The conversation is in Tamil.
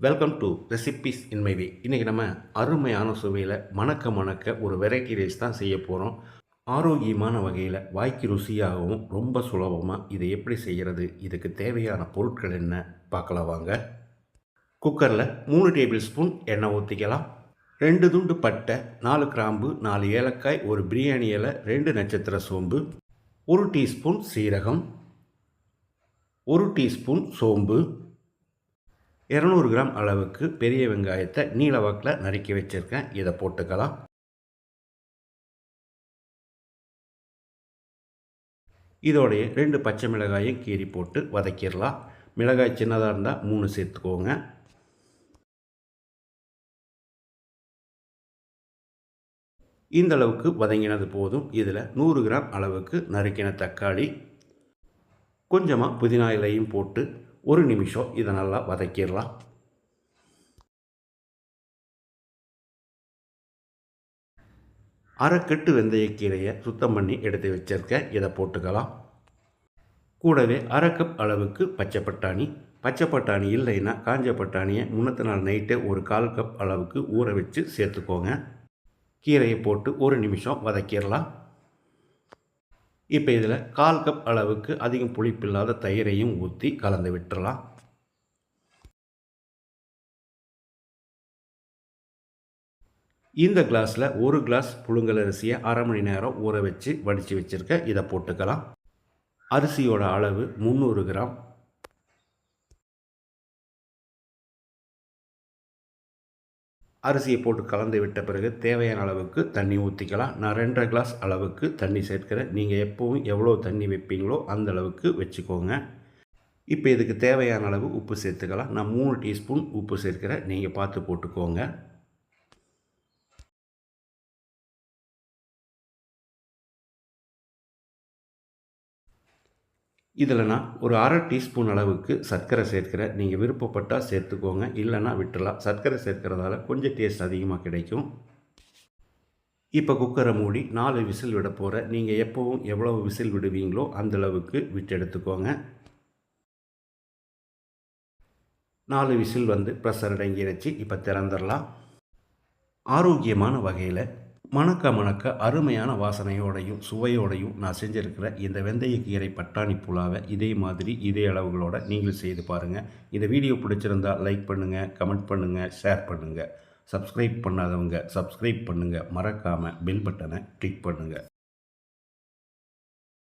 Welcome to recipes in my way இன்றைக்கி நம்ம அருமையான சுவையில் மணக்க மணக்க ஒரு வெரைட்டி ரைஸ் தான் செய்ய போகிறோம் ஆரோக்கியமான வகையில் வாய்க்கு ருசியாகவும் ரொம்ப சுலபமாக இதை எப்படி செய்கிறது இதுக்கு தேவையான பொருட்கள் என்ன பார்க்கலாம் வாங்க. குக்கரில் மூணு டேபிள் ஸ்பூன் எண்ணெய் ஊற்றிக்கலாம் ரெண்டு துண்டு பட்டை நாலு கிராம்பு நாலு ஏலக்காய் ஒரு பிரியாணி இலை ரெண்டு நட்சத்திர சோம்பு ஒரு டீஸ்பூன் சீரகம் ஒரு டீஸ்பூன் சோம்பு இரநூறு கிராம் அளவுக்கு பெரிய வெங்காயத்தை நீல வாக்கில் நறுக்கி வச்சுருக்கேன். இதை போட்டுக்கலாம். இதோடைய ரெண்டு பச்சை மிளகாயும் கீறி போட்டு வதக்கிடலாம். மிளகாய் சின்னதாக இருந்தால் மூணு சேர்த்துக்கோங்க. இந்த அளவுக்கு வதங்கினது போதும். இதில் நூறு கிராம் அளவுக்கு நறுக்கின தக்காளி. கொஞ்சமாக புதினா இலையும் போட்டு ஒரு நிமிஷம் இதை நல்லா வதக்கிடலாம். அரைக்கட்டு வெந்தயக்கீரையை சுத்தம் பண்ணி எடுத்து வச்சிருக்கேன். இதை போட்டுக்கலாம். கூடவே அரை கப் அளவுக்கு பச்சை பட்டாணி. பச்சை பட்டாணி இல்லைன்னா காஞ்ச பட்டாணியை முன்னத்த நாள் நைட்டே ஒரு கால் கப் அளவுக்கு ஊற வச்சு சேர்த்துக்கோங்க. கீரையை போட்டு ஒரு நிமிஷம் வதக்கிடலாம். இப்போ இதில் கால் கப் அளவுக்கு அதிகம் புளிப்பில்லாத தயிரையும் ஊற்றி கலந்து விட்டுறலாம். இந்த கிளாஸில் ஒரு கிளாஸ் புழுங்கல் அரிசியை அரை மணி நேரம் ஊற வச்சு வடித்து வச்சுருக்க இதை போட்டுக்கலாம். அரிசியோட அளவு முந்நூறு கிராம். அரிசியை போட்டு கலந்து விட்ட பிறகு தேவையான அளவுக்கு தண்ணி ஊற்றிக்கலாம் நான் ரெண்டரை கிளாஸ் அளவுக்கு தண்ணி சேர்க்கிறேன். நீங்கள் எப்போவும் எவ்வளோ தண்ணி வைப்பீங்களோ அந்த அளவுக்கு வச்சுக்கோங்க. இப்போ இதுக்கு தேவையான அளவு உப்பு சேர்த்துக்கலாம். நான் மூணு டீஸ்பூன் உப்பு சேர்க்கிறேன். நீங்கள் பார்த்து போட்டுக்கோங்க. இதில் நான் ஒரு அரை டீஸ்பூன் அளவுக்கு சர்க்கரை சேர்க்கிறேன் நீங்கள் விருப்பப்பட்டால் சேர்த்துக்கோங்க. இல்லைன்னா விட்டுலாம் சர்க்கரை சேர்க்கிறதால கொஞ்சம் டேஸ்ட் அதிகமாக கிடைக்கும். இப்போ குக்கரை மூடி நாலு விசில் விட போகிற நீங்கள் எப்போவும் எவ்வளோ விசில் விடுவீங்களோ அந்த அளவுக்கு விட்டு எடுத்துக்கோங்க. நாலு விசில் வந்து ப்ரெஷர் அடங்கிருச்சு. இப்போ திறந்துடலாம். ஆரோக்கியமான வகையில் மணக்க மணக்க அருமையான வாசனையோடையும் சுவையோடையும் நான் செஞ்சுருக்கிற இந்த வெந்தயக்கீரை பட்டாணி புலாவை இதே மாதிரி இதே அளவுகளோட நீங்கள் செய்து பாருங்கள் இந்த வீடியோ பிடிச்சிருந்தால் லைக் பண்ணுங்கள் கமெண்ட் பண்ணுங்கள் ஷேர் பண்ணுங்கள் சப்ஸ்கிரைப் பண்ணாதவங்க சப்ஸ்கிரைப் பண்ணுங்கள் மறக்காமல் பெல் பட்டனை கிளிக் பண்ணுங்கள்